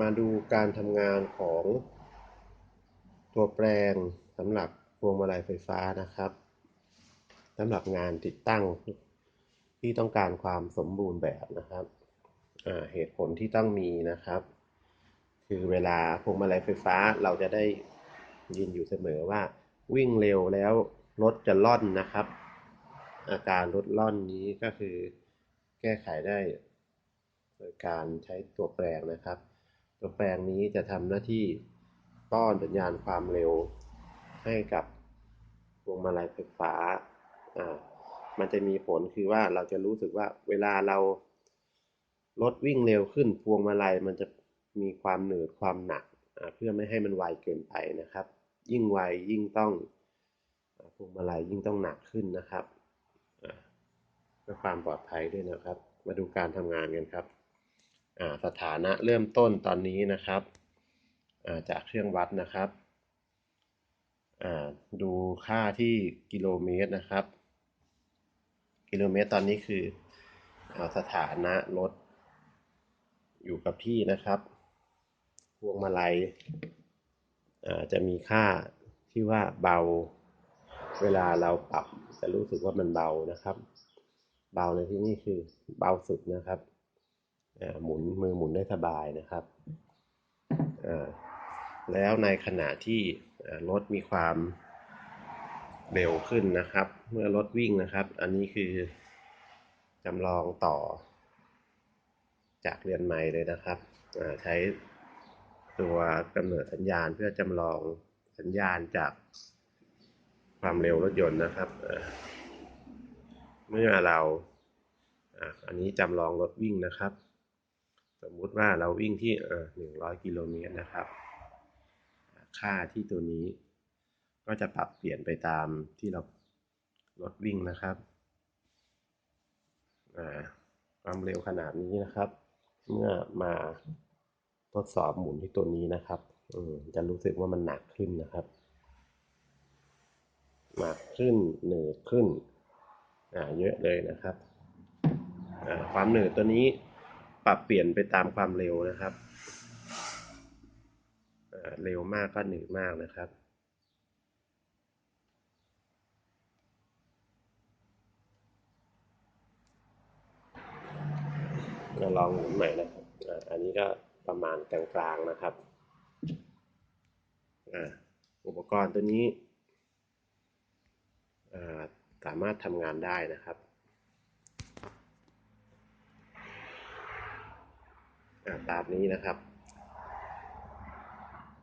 มาดูการทำงานของตัวแปลงสำหรับพวงมาลัยไฟฟ้านะครับสำหรับงานติดตั้งที่ต้องการความสมบูรณ์แบบนะครับเหตุผลที่ต้องมีนะครับ คือเวลาพวงมาลัยไฟฟ้าเราจะได้ยินอยู่เสมอว่า วิ่งเร็วแล้วรถจะล่อนนะครับ อาการรถล่อนนี้ก็คือแก้ไขได้โดยการใช้ตัวแปลงนะครับ ตัวแปลงนี้จะทำหน้าที่ป้อนสัญญาณความเร็วให้กับพวงมาลัยไฟฟ้าอ่ามันจะมีผลคือว่าเราจะรู้สึกว่าเวลาเรารถวิ่งเร็วขึ้นพวงมาลัยมันจะมีความหนืดความหนักเพื่อไม่ให้มันไวเกินไปนะครับ ยิ่งไวยิ่งต้องพวงมาลัยยิ่งต้องหนักขึ้นนะครับเพื่อความปลอดภัยด้วยนะครับ มาดูการทำงานกันครับ สถานะเริ่มต้นตอนนี้นะครับ จากเครื่องวัดนะครับดูค่าที่กิโลเมตรนะครับ กิโลเมตรตอนนี้คือสถานะรถอยู่กับที่นะครับ พวงมาลัยจะมีค่าที่ว่าเบา เวลาเราปรับจะรู้สึกว่ามันเบานะครับ เบาในที่นี้คือเบาสุดนะครับ หมุนมือหมุนได้สบายนะครับ แล้วในขณะที่รถมีความเร็วขึ้นนะครับ เมื่อรถวิ่งนะครับ อันนี้คือจำลองต่อ จากเรือนไม้เลยนะครับใช้ตัวกำเนิดสัญญาณเพื่อจำลองสัญญาณจากความเร็วรถยนต์นะครับเมื่อเราอันนี้จำลองรถวิ่งนะครับ มมุติว่าเราวิ่งที่หนึ่งร้อยกิโลเมตรนะครับ ค่าที่ตัวนี้ ก็จะปรับเปลี่ยนไปตามที่เรารถวิ่งนะครับความเร็วขนาดนี้นะครับ เมื่อมาทดสอบหมุนที่ตัวนี้นะครับจะรู้สึกว่ามันหนักขึ้นนะครับหนักขึ้นเหนืดขึ้นเยอะเลยนะครับความเหนืดตัวนี้ ปรับเปลี่ยนไปตามความเร็วนะครับ เร็วมากก็หนืดมากนะครับก็ลองหมุนใหม่นะครับ อันนี้ก็ประมาณกลางๆนะครับ อุปกรณ์ตัวนี้สามารถทำงานได้นะครับ ตามนี้นะครับ